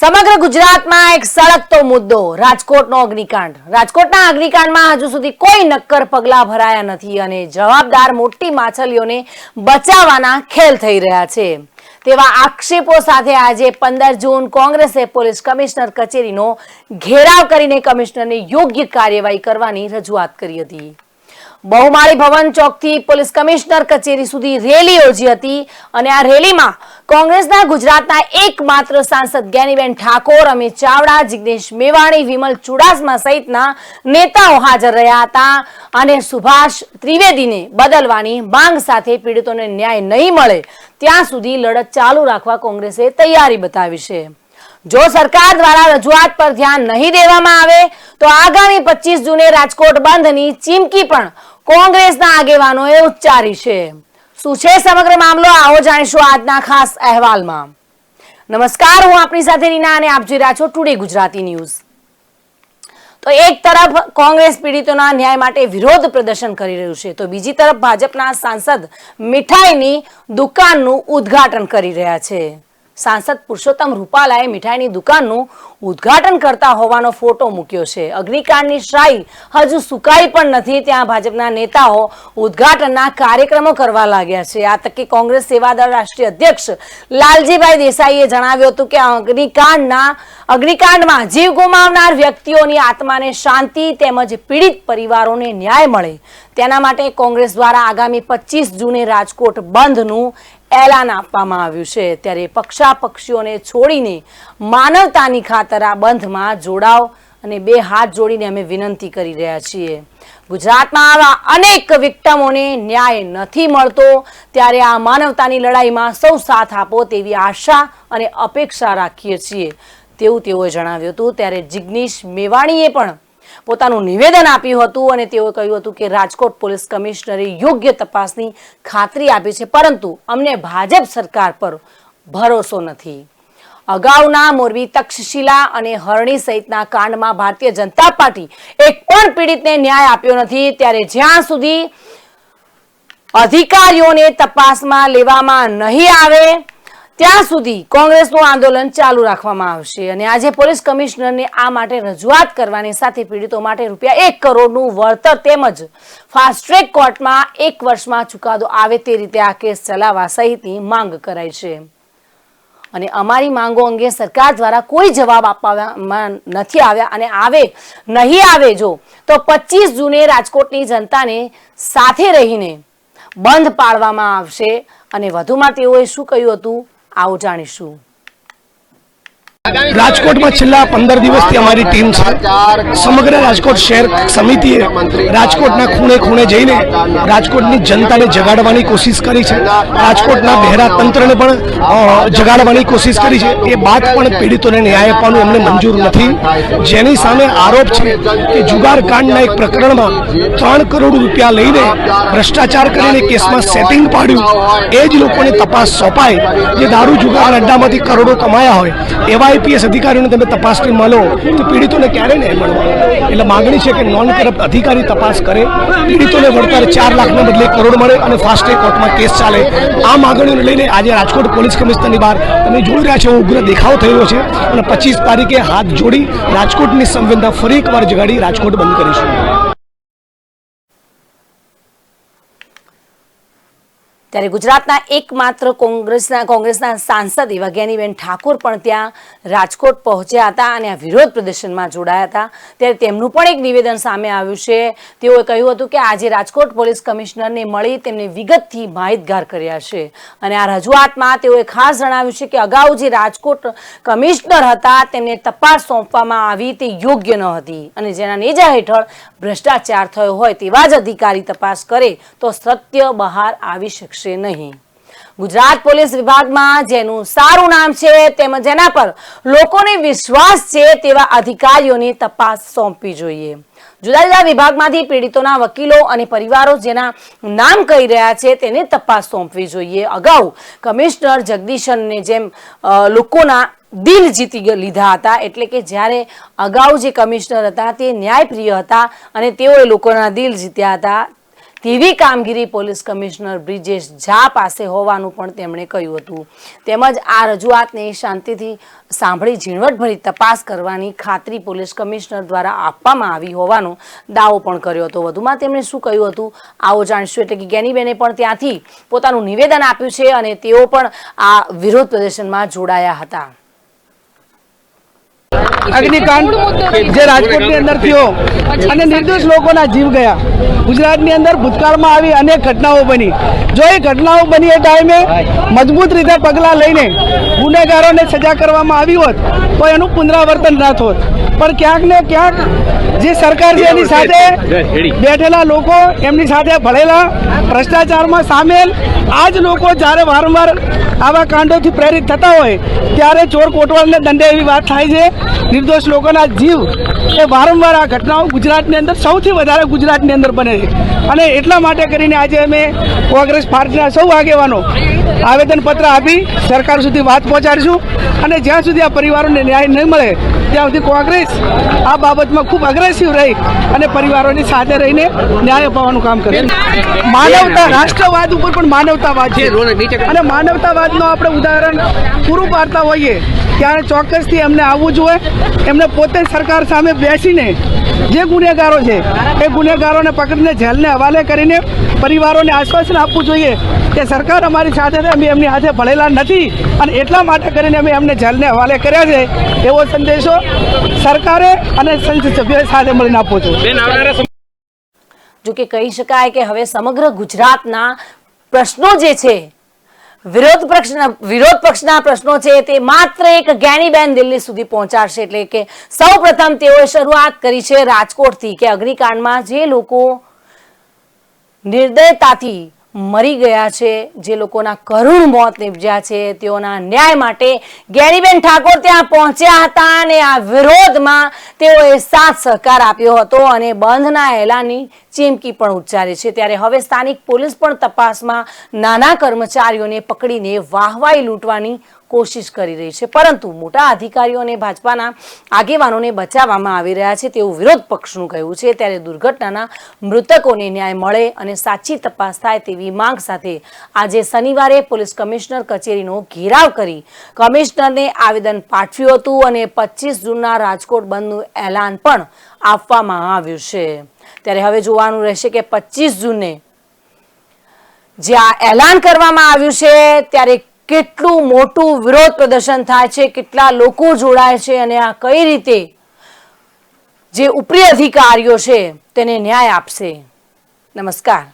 સમગ્ર ગુજરાતમાં એક સળગતો મુદ્દો, રાજકોટનો અગ્નિકાંડ. રાજકોટના અગ્નિકાંડમાં હજુ સુધી કોઈ નક્કર પગલા ભરાયા નથી અને જવાબદાર મોટી માછલીઓને બચાવવાના ખેલ થઈ રહ્યા છે. તેવા આક્ષેપો સાથે આજે પંદર જૂન કોંગ્રેસે પોલીસ કમિશનર કચેરીનો ઘેરાવ કરીને કમિશનરને યોગ્ય કાર્યવાહી કરવાની રજૂઆત કરી હતી. બહુમાળી ભવન ચોકથી પોલીસ કમિશનર કચેરી સુધી રેલી યોજી હતી અને આ રેલીમાં કોંગ્રેસના ગુજરાતના એકમાત્ર સાંસદ જ્ઞાનીબેન ઠાકોર, અમિત ચાવડા, જિગ્નેશ મેવાણી, વિમલ ચુડાસમા સહિતના નેતાઓ હાજર રહ્યા હતા અને સુભાષ ત્રિવેદીને બદલવાની માંગ સાથે પીડિતોને ન્યાય નહીં મળે, ત્યાં સુધી લડત ચાલુ રાખવા કોંગ્રેસે તૈયારી બતાવી છે. જો સરકાર દ્વારા રજૂઆત પર ધ્યાન નહીં દેવામાં આવે, તો આગામી પચીસ જૂને રાજકોટ બંધની ચીમકી પણ કોંગ્રેસના આગેવાનોએ ઉચ્ચારી છે. શું છે સમગ્ર મામલો? આવો જાણીશું આજના ખાસ અહેવાલમાં. નમસ્કાર, હું આપની સાથે રીના અને આપ જોઈ રહ્યા છો ટુડે ગુજરાતી ન્યૂઝ. તો એક તરફ કોંગ્રેસ પીડિતોના ન્યાય માટે વિરોધ પ્રદર્શન કરી રહ્યું છે, તો બીજી તરફ ભાજપના સાંસદ મીઠાઈની દુકાનનું ઉદ્ઘાટન કરી રહ્યા છે. સાંસદ પુરુષોત્તમ રૂપાલાએ મીઠાઈની દુકાનનું ઉદ્ઘાટન કરતા હોવાનો ફોટો મૂક્યો છે. અગ્નિકાંડની શાહી હજુ સુકાઈ પણ નથી. ત્યાં ભાજપના નેતાઓ ઉદ્ઘાટનના કાર્યક્રમો કરવા લાગ્યા છે. આ તકે કોંગ્રેસ સેવાદળ રાષ્ટ્રીય અધ્યક્ષ લાલજીભાઈ દેસાઈએ જણાવ્યું હતું કે અગ્નિકાંડના અગ્નિકાંડમાં જીવ ગુમાવનાર વ્યક્તિઓની આત્માને શાંતિ તેમજ પીડિત પરિવારોને ન્યાય મળે. તેના માટે કોંગ્રેસ દ્વારા આગામી પચીસ જૂને રાજકોટ બંધનું એલાન આપવામાં આવ્યું છે. ત્યારે પક્ષાપક્ષીઓને છોડીને માનવતાની ખાતર આ બંધમાં જોડાવ અને બે હાથ જોડીને અમે વિનંતી કરી રહ્યા છીએ. ગુજરાતમાં આવા અનેક વિક્ટમોને ન્યાય નથી મળતો. ત્યારે આ માનવતાની લડાઈમાં સૌ સાથ આપો તેવી આશા અને અપેક્ષા રાખીએ છીએ. તેવું તેઓએ જણાવ્યું હતું. ત્યારે જિગ્નેશ મેવાણીએ પણ પોતાનું નિવેદન આપ્યું હતું અને તેઓએ કહ્યું હતું કે રાજકોટ પોલીસ કમિશનરે યોગ્ય તપાસની ખાતરી આપી છે, પરંતુ અમને ભાજપ સરકાર પર ભરોસો નથી. અગાઉના મોરબી તક્ષશિલા અને હરણી સહિતના કાંડમાં ભારતીય જનતા પાર્ટી એક પણ પીડિતને ન્યાય આપ્યો નથી. ત્યારે જ્યાં સુધી અધિકારીઓને તપાસમાં લેવામાં નહીં આવે ત્યાં સુધી કોંગ્રેસનું આંદોલન ચાલુ રાખવામાં આવશે અને આજે પોલીસ કમિશનરને આ માટે રજૂઆત કરવાની સાથે પીડિતો માટે રૂપિયા એક કરોડનું વળતર તેમજ ફાસ્ટ ટ્રેક કોર્ટમાં એક વર્ષમાં ચુકાદો આવે તે રીતે આ કેસ ચલાવવા સહિતની માંગ કરાઈ છે. અને અમારી માંગો અંગે સરકાર દ્વારા કોઈ જવાબ આપવામાં નથી આવ્યા અને આવે નહીં આવે જો, તો પચીસ જૂને રાજકોટની જનતાને સાથે રહીને બંધ પાડવામાં આવશે. અને વધુમાં તેઓએ શું કહ્યું હતું? આવો જાણીશું. રાજકોટમાં છેલ્લા પંદર દિવસથી અમારી ટીમ છે. સમગ્ર રાજકોટ શહેર સમિતિએ રાજકોટના ખૂણે ખૂણે જઈને રાજકોટની જનતાને જગાડવાની કોશિશ કરી છે. રાજકોટના બહેરા તંત્રને પણ જગાડવાની કોશિશ કરી છે. એ બાદ પણ પીડિતોને ન્યાય આપવાનું અમને મંજૂર નથી. જેની સામે આરોપ છે કે જુગાર કાંડના એક પ્રકરણમાં ત્રણ કરોડ રૂપિયા લઈને ભ્રષ્ટાચાર કરીને કેસમાં સેટિંગ પાડ્યું. એ જ લોકોને તપાસ સોંપાય. જે દારૂ, જુગાર, અડ્ડામાંથી કરોડો કમાયા હોય, એવા આઈપીએસ અધિકારીઓને તમે તપાસની મળો તો પીડિતોને ક્યારે ન્યાય મળવાનો એટલે માગણી છે કે નોન કરપ્ટ અધિકારી તપાસ કરે, પીડિતોને વળતર ચાર લાખના બદલે કરોડ મળે અને ફાસ્ટ ટ્રેક કોર્ટમાં કેસ ચાલે. આ માગણીઓને લઈને આજે રાજકોટ પોલીસ કમિશનરની બહાર તમે જોઈ રહ્યા છો, ઉગ્ર દેખાવ થયો છે અને પચીસ તારીખે હાથ જોડી રાજકોટની સંવેદના ફરી એકવાર જગાડી રાજકોટ બંધ કરીશું. ત્યારે ગુજરાતના એકમાત્ર કોંગ્રેસના કોંગ્રેસના સાંસદ એવા જ્ઞાનીબેન ઠાકોર પણ ત્યાં રાજકોટ પહોંચ્યા હતા અને આ વિરોધ પ્રદર્શનમાં જોડાયા હતા. ત્યારે તેમનું પણ એક નિવેદન સામે આવ્યું છે. તેઓએ કહ્યું હતું કે આજે રાજકોટ પોલીસ કમિશનરને મળી તેમને વિગતથી માહિતગાર કર્યા છે. અને આ રજૂઆતમાં તેઓએ ખાસ જણાવ્યું છે કે અગાઉ જે રાજકોટ કમિશનર હતા, તેમને તપાસ સોંપવામાં આવી તે યોગ્ય ન હતી. અને જેના નેજા હેઠળ ભ્રષ્ટાચાર થયો હોય તેવા જ અધિકારી તપાસ કરે તો સત્ય બહાર આવી શકશે. નહીં. ગુજરાત પોલીસ વિભાગમાં જેનું સારું નામ છે તેમજ જેના પર લોકોને વિશ્વાસ છે તેવા અધિકારીઓને તપાસ સોંપવી જોઈએ. જુદા જુદા વિભાગમાંથી પીડિતોના વકીલો અને પરિવારો જેના નામ કહી રહ્યા છે તેને તપાસ સોંપવી જોઈએ. અગાઉ કમિશનર જગદીશનને જેમ લોકોના દિલ જીતી લીધા હતા એટલે કે જ્યારે અગાઉ જે કમિશનર હતા તે ન્યાયપ્રિય હતા અને તેઓએ લોકોના દિલ જીત્યા હતા તેવી કામગીરી પોલીસ કમિશનર બ્રિજેશ ઝા પાસે હોવાનું પણ તેમણે કહ્યું હતું. તેમજ આ રજૂઆતને શાંતિથી સાંભળી ઝીણવટભરી તપાસ કરવાની ખાતરી પોલીસ કમિશનર દ્વારા આપવામાં આવી હોવાનો દાવો પણ કર્યો હતો. વધુમાં તેમણે શું કહ્યું હતું? આવો જાણશું એટલે કે ગેનીબેને પણ ત્યાંથી પોતાનું નિવેદન આપ્યું છે અને તેઓ પણ આ વિરોધ પ્રદર્શનમાં જોડાયા હતા. અગ્નિકાંડ જે રાજકોટની અંદર થયો અને નિર્દોષ લોકોના જીવ ગયા. ગુજરાતની અંદર ભૂતકાળમાં આવી અનેક ઘટનાઓ બની. જો એ ઘટનાઓ બની એ ટાઈમે મજબૂત રીતે પગલાં લઈને ગુનેગારોને સજા કરવામાં આવી હોત, તો એનું પુનરાવર્તન ના થોત. પણ ક્યાંક ને ક્યાંક જે સરકાર છે એની સાથે બેઠેલા લોકો એમની સાથે ભળેલા ભ્રષ્ટાચારમાં સામેલ આ જ લોકો જ્યારે વારંવાર આવા કાંડોથી પ્રેરિત થતા હોય, ત્યારે ચોર કોટવાલને દંડે એવી વાત થાય છે. નિર્દોષ લોકોના જીવ એ વારંવાર આ ઘટનાઓ ગુજરાતની અંદર સૌથી વધારે ગુજરાતની અંદર બને છે. અને એટલા માટે કરીને આજે અમે કોંગ્રેસ પાર્ટીના સૌ આગેવાનો આવેદનપત્ર આપી સરકાર સુધી વાત પહોંચાડીશું. અને જ્યાં સુધી આ પરિવારોને ન્યાય નહીં મળે, ત્યાં સુધી કોંગ્રેસ આ બાબતમાં ખૂબ અગ્રેસિવ રહી અને પરિવારોની સાથે રહીને ન્યાય અપાવવાનું કામ કરે. માનવતા, રાષ્ટ્રવાદ ઉપર પણ માનવતાવાદ છે. અને માનવતાવાદનું આપણે ઉદાહરણ પૂરું પાડતા હોઈએ, ત્યારે ચોક્કસથી એમને આવવું જોઈએ. એમને પોતે સરકાર સામે બેસીને જે ગુનેગારો છે, એ ગુનેગારોને પકડીને જેલને હવાલે કરીને પરિવારોને આશ્વાસન આપવું જોઈએ કે સરકાર અમારી સાથે છે અમે એમની હાથે ભળેલા નથી અને એટલા માટે કરીને અમે એમને જેલને હવાલે કર્યા છે એવો સંદેશો સરકારે અને સંસદ સભ્યોએ સાથે મળીને આપવો જોઈએ. જો કે કહી શકાય કે હવે સમગ્ર ગુજરાતના પ્રશ્નો જે છે વિરોધ પક્ષના વિરોધ પક્ષના પ્રશ્નો છે તે માત્ર એક જ્ઞાનીબેન દિલ્હી સુધી પહોંચાડશે. એટલે કે સૌ પ્રથમ તેઓએ શરૂઆત કરી છે રાજકોટથી કે અગ્નિકાંડમાં જે લોકો નિર્દયતાથી મરી ગયા છે. જે લોકોના કરુણ મોત નિપજ્યા છે, તેઓના ન્યાય માટે ગેરીબેન ઠાકોર ત્યાં પહોંચ્યા હતા અને આ વિરોધમાં તેઓએ સાથ સહકાર આપ્યો હતો અને બંધના એલાનની ચીમકી પણ ઉચ્ચારી છે. ત્યારે હવે સ્થાનિક પોલીસ પણ તપાસમાં નાના કર્મચારીઓને પકડીને વાહવાઈ લૂંટવાની કોશિશ કરી રહી છે. પરંતુ મોટા અધિકારીઓ અને ભાજપાના આગેવાનોને બચાવવામાં આવી રહ્યા છે તેવું વિરોધ પક્ષનું કહેવું છે. ત્યારે દુર્ઘટનાના મૃતકોને ન્યાય મળે અને સાચી તપાસ થાય તેવી માંગ સાથે આજે શનિવારે પોલીસ કમિશનર કચેરીનો ઘેરાવ કરી કમિશનરને આવેદન પાઠવ્યું હતું અને પચીસ જૂનના રાજકોટ બંધનું એલાન પણ આપવામાં આવ્યું છે. ત્યારે હવે જોવાનું રહેશે કે પચીસ જૂને જે આ એલાન કરવામાં આવ્યું છે, ત્યારે કેટલું મોટું વિરોધ પ્રદર્શન થાય છે, કેટલા લોકો જોડાય છે અને આ કઈ રીતે જે ઉપરી અધિકારીઓ છે તેને ન્યાય આપશે. નમસ્કાર.